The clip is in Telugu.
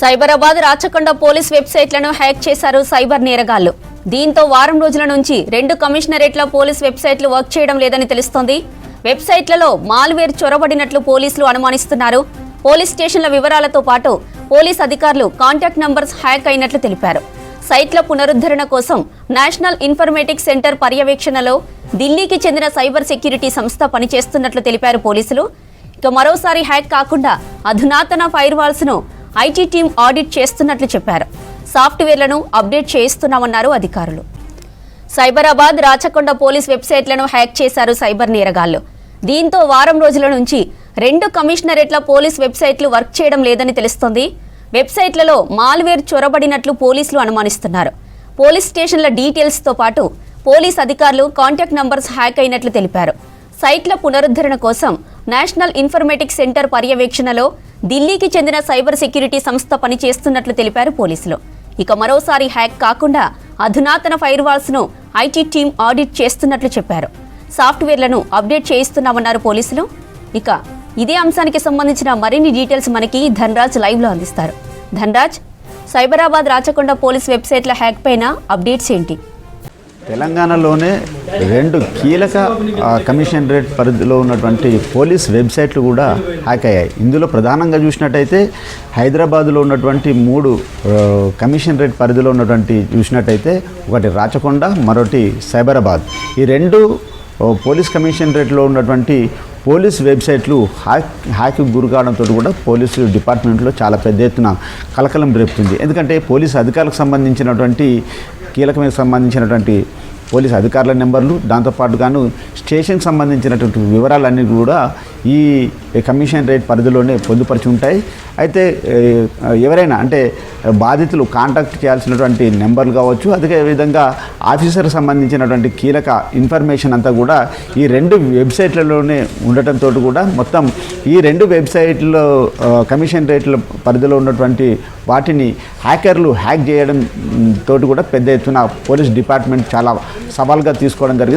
సైబరాబాద్ రాచకొండ పోలీస్ వెబ్సైట్లను హ్యాక్ చేశారు సైబర్ నేరగాళ్ళు. దీంతో వారం రోజుల నుంచి రెండు కమిషనరేట్ల పోలీస్ వెబ్సైట్లు వర్క్ చేయడం లేదని తెలుస్తోంది. వెబ్సైట్లలో మాల్వేర్ చొరబడినట్లు పోలీసులు అనుమానిస్తున్నారు. పోలీస్ స్టేషన్ల వివరాలతో పాటు పోలీస్ అధికారులు కాంటాక్ట్ నంబర్స్ హ్యాక్ అయినట్లు తెలిపారు. సైట్ల పునరుద్ధరణ కోసం నేషనల్ ఇన్ఫర్మేటిక్ సెంటర్ పర్యవేక్షణలో ఢిల్లీకి చెందిన సైబర్ సెక్యూరిటీ సంస్థ పనిచేస్తున్నట్లు తెలిపారు పోలీసులు. ఇక మరోసారి హ్యాక్ కాకుండా అధునాతన ఫైర్వాల్స్ను ఐటీ టీం ఆడిట్ చేస్తున్నట్లు చెప్పారు. సాఫ్ట్వేర్లను అప్డేట్ చేయిస్తున్నామన్నారు అధికారులు. సైబరాబాద్ రాచకొండ పోలీస్ వెబ్సైట్లను హ్యాక్ చేశారు సైబర్ నేరగాళ్ళు. దీంతో వారం రోజుల నుంచి రెండు కమిషనరేట్ల పోలీస్ వెబ్సైట్లు వర్క్ చేయడం లేదని తెలుస్తోంది. వెబ్సైట్లలో మాల్వేర్ చొరబడినట్లు పోలీసులు అనుమానిస్తున్నారు. పోలీస్ స్టేషన్ల డీటెయిల్స్తో పాటు పోలీస్ అధికారులు కాంటాక్ట్ నంబర్స్ హ్యాక్ అయినట్లు తెలిపారు. సైట్ల పునరుద్ధరణ కోసం నేషనల్ ఇన్ఫర్మేటిక్ సెంటర్ పర్యవేక్షణలో ఢిల్లీకి చెందిన సైబర్ సెక్యూరిటీ సంస్థ పనిచేస్తున్నట్లు తెలిపారు పోలీసులు. ఇక మరోసారి హ్యాక్ కాకుండా అధునాతన ఫైర్ వాల్స్ను ఐటీ టీం ఆడిట్ చేస్తున్నట్లు చెప్పారు. సాఫ్ట్వేర్లను అప్డేట్ చేయిస్తున్నామన్నారు పోలీసులు. ఇక ఇదే అంశానికి సంబంధించిన మరిన్ని డీటెయిల్స్ మనకి ధనరాజ్ లైవ్లో అందిస్తారు. ధనరాజ్ సైబరాబాద్ రాచకొండ పోలీస్ వెబ్సైట్ల హ్యాక్ పైన అప్డేట్స్ ఏంటి? తెలంగాణలోనే రెండు కీలక కమిషన్ కమిషనరేట్ పరిధిలో ఉన్నటువంటి పోలీస్ వెబ్సైట్లు కూడా హ్యాక్ అయ్యాయి. ఇందులో ప్రధానంగా చూసినట్టయితే హైదరాబాద్లో ఉన్నటువంటి మూడు కమిషన్ కమిషనరేట్ పరిధిలో ఉన్నటువంటి చూసినట్టయితే ఒకటి రాచకొండ మరొకటి సైబరాబాద్. ఈ రెండు పోలీస్ పోలీస్ కమిషనరేట్లో ఉన్నటువంటి పోలీస్ వెబ్సైట్లు హ్యాక్ హ్యాక్ గురి కావడంతో కూడా పోలీసు డిపార్ట్మెంట్లో చాలా పెద్ద ఎత్తున కలకలం రేపుతుంది. ఎందుకంటే పోలీసు అధికారులకు సంబంధించినటువంటి కీలకమైన సంబంధించినటువంటి పోలీస్ అధికారుల నెంబర్లు దాంతోపాటుగాను స్టేషన్కి సంబంధించినటువంటి వివరాలన్నీ కూడా ఈ కమిషన్ రేట్ పరిధిలోనే పొందుపరిచి ఉంటాయి అయితే ఎవరైనా అంటే బాధితులు కాంటాక్ట్ చేయాల్సినటువంటి నెంబర్లు కావచ్చు అదే విధంగా ఆఫీసర్కి సంబంధించినటువంటి కీలక ఇన్ఫర్మేషన్ అంతా కూడా ఈ రెండు వెబ్సైట్లలోనే ఉండటంతో కూడా మొత్తం ఈ రెండు వెబ్సైట్లో కమిషన్ రేట్ల పరిధిలో ఉన్నటువంటి వాటిని హ్యాకర్లు హ్యాక్ చేయడం తోటి కూడా పెద్ద ఎత్తున పోలీస్ డిపార్ట్మెంట్ చాలా సవాల్గా తీసుకోవడం జరిగింది.